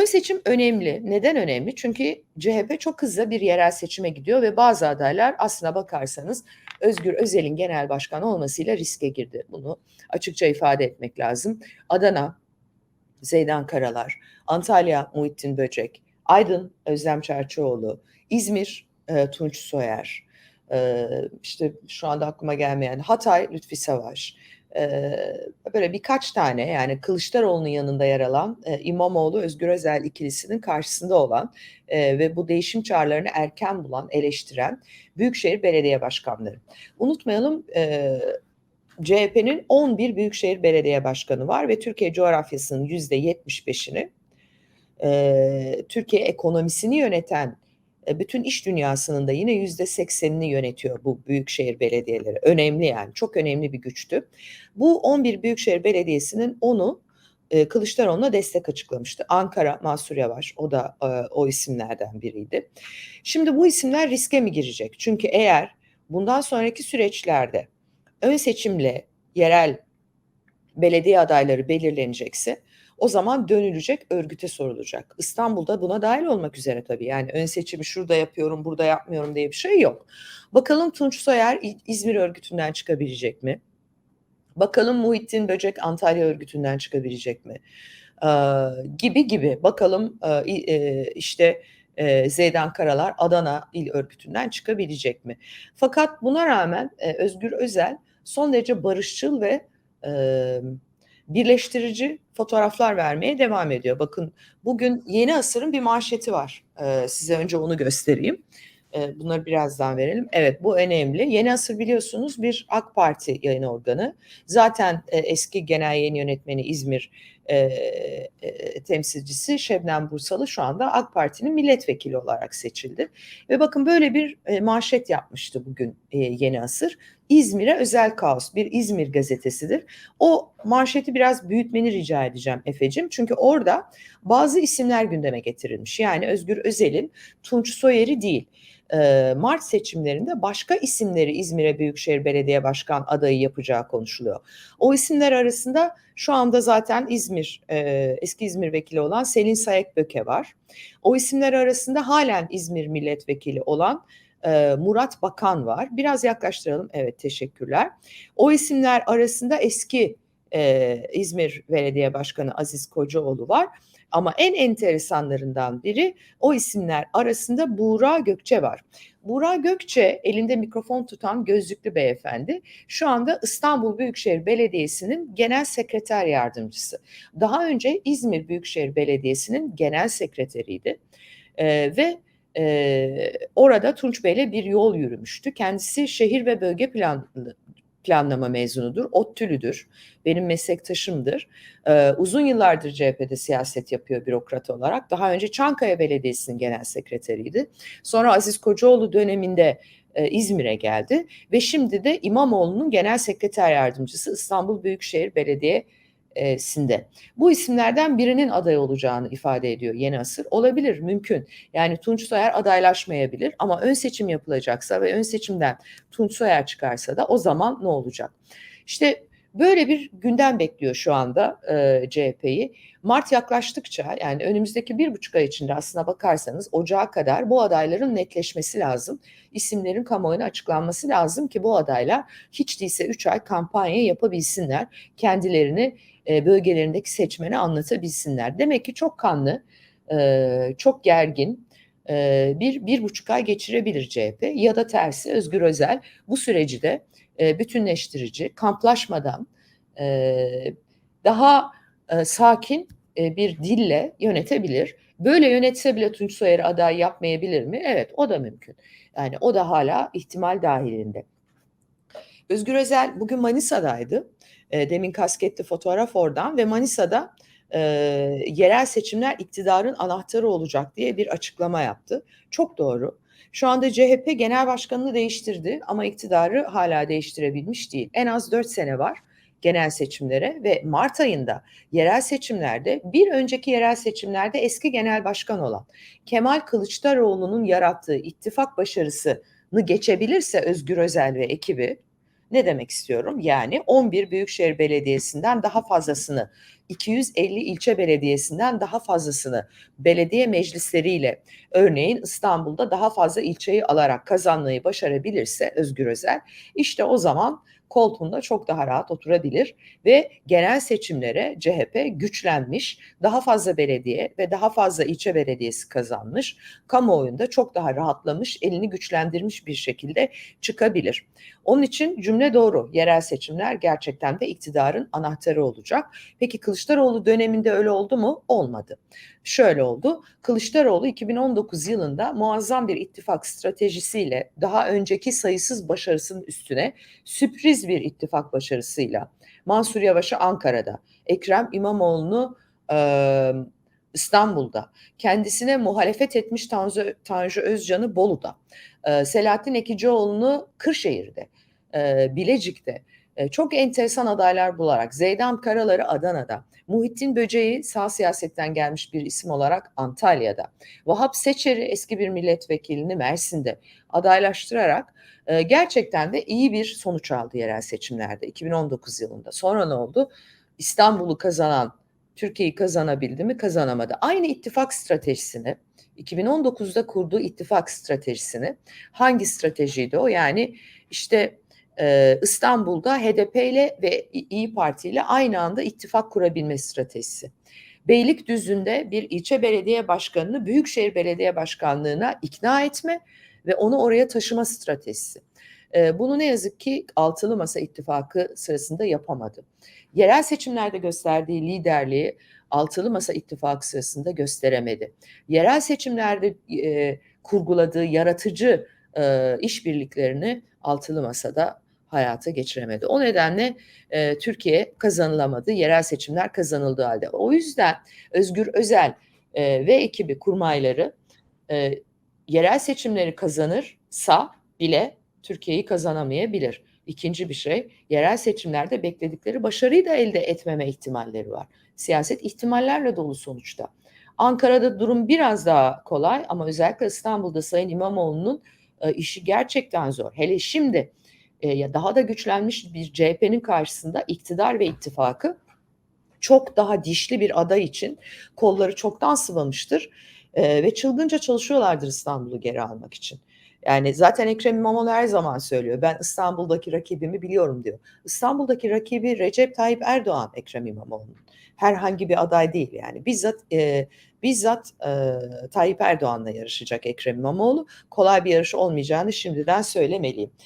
Ön seçim önemli. Neden önemli? Çünkü CHP çok hızlı bir yerel seçime gidiyor ve bazı adaylar aslına bakarsanız Özgür Özel'in genel başkan olmasıyla riske girdi. Bunu açıkça ifade etmek lazım. Adana, Zeydan Karalar, Antalya Muhittin Böcek, Aydın Özlem Çerçioğlu, İzmir e, Tunç Soyer, e, işte şu anda aklıma gelmeyen Hatay Lütfi Savaş, böyle birkaç tane yani Kılıçdaroğlu'nun yanında yer alan İmamoğlu Özgür Özel ikilisinin karşısında olan ve bu değişim çağrılarını erken bulan, eleştiren Büyükşehir Belediye Başkanları. Unutmayalım CHP'nin 11 Büyükşehir Belediye Başkanı var ve Türkiye coğrafyasının %75'ini e, Türkiye ekonomisini yöneten bütün iş dünyasının da yine yüzde seksenini yönetiyor bu büyükşehir belediyeleri. Önemli yani çok önemli bir güçtü. Bu 11 büyükşehir belediyesinin onu e, Kılıçdaroğlu'na destek açıklamıştı. Ankara Mansur Yavaş o da e, o isimlerden biriydi. Şimdi bu isimler riske mi girecek? Çünkü eğer bundan sonraki süreçlerde ön seçimle yerel belediye adayları belirlenecekse o zaman dönülecek, örgüte sorulacak. İstanbul'da buna dahil olmak üzere tabii. Yani ön seçimi şurada yapıyorum, burada yapmıyorum diye bir şey yok. Bakalım Tunç Soyer İzmir örgütünden çıkabilecek mi? Bakalım Muhittin Böcek Antalya örgütünden çıkabilecek mi? Ee, gibi gibi. Bakalım e, işte e, Zeydan Karalar Adana İl Örgütü'nden çıkabilecek mi? Fakat buna rağmen e, Özgür Özel son derece barışçıl ve e, birleştirici fotoğraflar vermeye devam ediyor. Bakın bugün Yeni Asır'ın bir manşeti var. Ee, size önce onu göstereyim. Ee, bunları birazdan verelim. Evet bu önemli. Yeni Asır biliyorsunuz bir AK Parti yayın organı. Zaten e, eski genel yayın yönetmeni İzmir e, e, temsilcisi Şebnem Bursalı şu anda AK Parti'nin milletvekili olarak seçildi. Ve bakın böyle bir e, manşet yapmıştı bugün e, Yeni Asır. İzmir'e özel kaos bir İzmir gazetesidir. O manşeti biraz büyütmeni rica edeceğim Efe'cim. Çünkü orada bazı isimler gündeme getirilmiş. Yani Özgür Özel'in Tunç Soyer'i değil Mart seçimlerinde başka isimleri İzmir'e Büyükşehir Belediye Başkan adayı yapacağı konuşuluyor. O isimler arasında şu anda zaten İzmir, eski İzmir vekili olan Selin Sayekböke var. O isimler arasında halen İzmir milletvekili olan Murat Bakan var. Biraz yaklaştıralım. Evet teşekkürler. O isimler arasında eski İzmir Belediye Başkanı Aziz Kocaoğlu var. Ama en enteresanlarından biri o isimler arasında Buğra Gökçe var. Buğra Gökçe elinde mikrofon tutan gözlüklü beyefendi şu anda İstanbul Büyükşehir Belediyesi'nin genel sekreter yardımcısı. Daha önce İzmir Büyükşehir Belediyesi'nin genel sekreteriydi. Ee, ve e, orada Tunç Bey'le bir yol yürümüştü. Kendisi şehir ve bölge planı planlama mezunudur, ODTÜ'lüdür, benim meslektaşımdır. Ee, uzun yıllardır CHP'de siyaset yapıyor bürokrat olarak. Daha önce Çankaya Belediyesi'nin genel sekreteriydi. Sonra Aziz Kocaoğlu döneminde e, İzmir'e geldi ve şimdi de İmamoğlu'nun genel sekreter yardımcısı İstanbul Büyükşehir Belediye sinde. Bu isimlerden birinin aday olacağını ifade ediyor Yeni Asır. Olabilir, mümkün. Yani Tunç Soyer adaylaşmayabilir ama ön seçim yapılacaksa ve ön seçimden Tunç Soyer çıkarsa da o zaman ne olacak? İşte böyle bir gündem bekliyor şu anda e, CHP'yi. Mart yaklaştıkça yani önümüzdeki bir buçuk ay içinde aslına bakarsanız ocağa kadar bu adayların netleşmesi lazım. İsimlerin kamuoyuna açıklanması lazım ki bu adaylar hiç değilse üç ay kampanya yapabilsinler. Kendilerini e, bölgelerindeki seçmene anlatabilsinler. Demek ki çok kanlı, e, çok gergin bir, bir buçuk ay geçirebilir CHP ya da tersi Özgür Özel bu süreci de bütünleştirici, kamplaşmadan daha sakin bir dille yönetebilir. Böyle yönetse bile Tunç Soyer'i aday yapmayabilir mi? Evet o da mümkün. Yani o da hala ihtimal dahilinde. Özgür Özel bugün Manisa'daydı. E, demin kasketli fotoğraf oradan ve Manisa'da e, yerel seçimler iktidarın anahtarı olacak diye bir açıklama yaptı. Çok doğru. Şu anda CHP genel başkanını değiştirdi ama iktidarı hala değiştirebilmiş değil. En az dört sene var genel seçimlere ve Mart ayında yerel seçimlerde bir önceki yerel seçimlerde eski genel başkan olan Kemal Kılıçdaroğlu'nun yarattığı ittifak başarısını geçebilirse Özgür Özel ve ekibi Ne demek istiyorum? Yani 11 büyükşehir belediyesinden daha fazlasını, 250 ilçe belediyesinden daha fazlasını belediye meclisleriyle örneğin İstanbul'da daha fazla ilçeyi alarak kazanmayı başarabilirse Özgür Özel işte o zaman koltuğunda çok daha rahat oturabilir ve genel seçimlere CHP güçlenmiş, daha fazla belediye ve daha fazla ilçe belediyesi kazanmış, kamuoyunda çok daha rahatlamış, elini güçlendirmiş bir şekilde çıkabilir. Onun için cümle doğru. Yerel seçimler gerçekten de iktidarın anahtarı olacak. Peki Kılıçdaroğlu döneminde öyle oldu mu? Olmadı. Şöyle oldu. Kılıçdaroğlu 2019 yılında muazzam bir ittifak stratejisiyle daha önceki sayısız başarısının üstüne sürpriz bir ittifak başarısıyla Mansur Yavaş'ı Ankara'da, Ekrem İmamoğlu'nu e, İstanbul'da, kendisine muhalefet etmiş Tanju, Tanju Özcan'ı Bolu'da, e, Selahattin Ekicioğlu'nu Kırşehir'de, e, Bilecik'te, e, çok enteresan adaylar bularak Zeydan Karalar'ı Adana'da, Muhittin Böceği sağ siyasetten gelmiş bir isim olarak Antalya'da, Vahap Seçer'i eski bir milletvekilini Mersin'de adaylaştırarak e, gerçekten de iyi bir sonuç aldı yerel seçimlerde 2019 yılında. Sonra ne oldu? İstanbul'u kazanan Türkiye'yi kazanabildi mi? Kazanamadı. Aynı ittifak stratejisini 2019'da kurduğu ittifak stratejisini hangi stratejiydi o? Yani işte İstanbul'da HDP ile ve İyi Parti ile aynı anda ittifak kurabilme stratejisi. Beylikdüzü'nde bir ilçe belediye başkanını Büyükşehir Belediye Başkanlığı'na ikna etme ve onu oraya taşıma stratejisi. Bunu ne yazık ki Altılı Masa ittifakı sırasında yapamadı. Yerel seçimlerde gösterdiği liderliği Altılı Masa ittifakı sırasında gösteremedi. Yerel seçimlerde e, kurguladığı yaratıcı e, işbirliklerini Altılı Masa'da hayata geçiremedi. O nedenle e, Türkiye kazanılamadı. Yerel seçimler kazanıldığı halde. O yüzden Özgür Özel e, ve ekibi kurmayları e, yerel seçimleri kazanırsa bile Türkiye'yi kazanamayabilir. İkinci bir şey, yerel seçimlerde bekledikleri başarıyı da elde etmeme ihtimalleri var. Siyaset ihtimallerle dolu sonuçta. Ankara'da durum biraz daha kolay ama özellikle İstanbul'da Sayın İmamoğlu'nun e, işi gerçekten zor. Hele şimdi e, daha da güçlenmiş bir CHP'nin karşısında iktidar ve ittifakı çok daha dişli bir aday için kolları çoktan sıvamıştır e, ve çılgınca çalışıyorlardır İstanbul'u geri almak için. Yani zaten Ekrem İmamoğlu her zaman söylüyor. Ben İstanbul'daki rakibimi biliyorum diyor. İstanbul'daki rakibi Recep Tayyip Erdoğan Ekrem İmamoğlu'nun. Herhangi bir aday değil yani. Bizzat e, bizzat e, Tayyip Erdoğan'la yarışacak Ekrem İmamoğlu. Kolay bir yarış olmayacağını şimdiden söylemeliyim.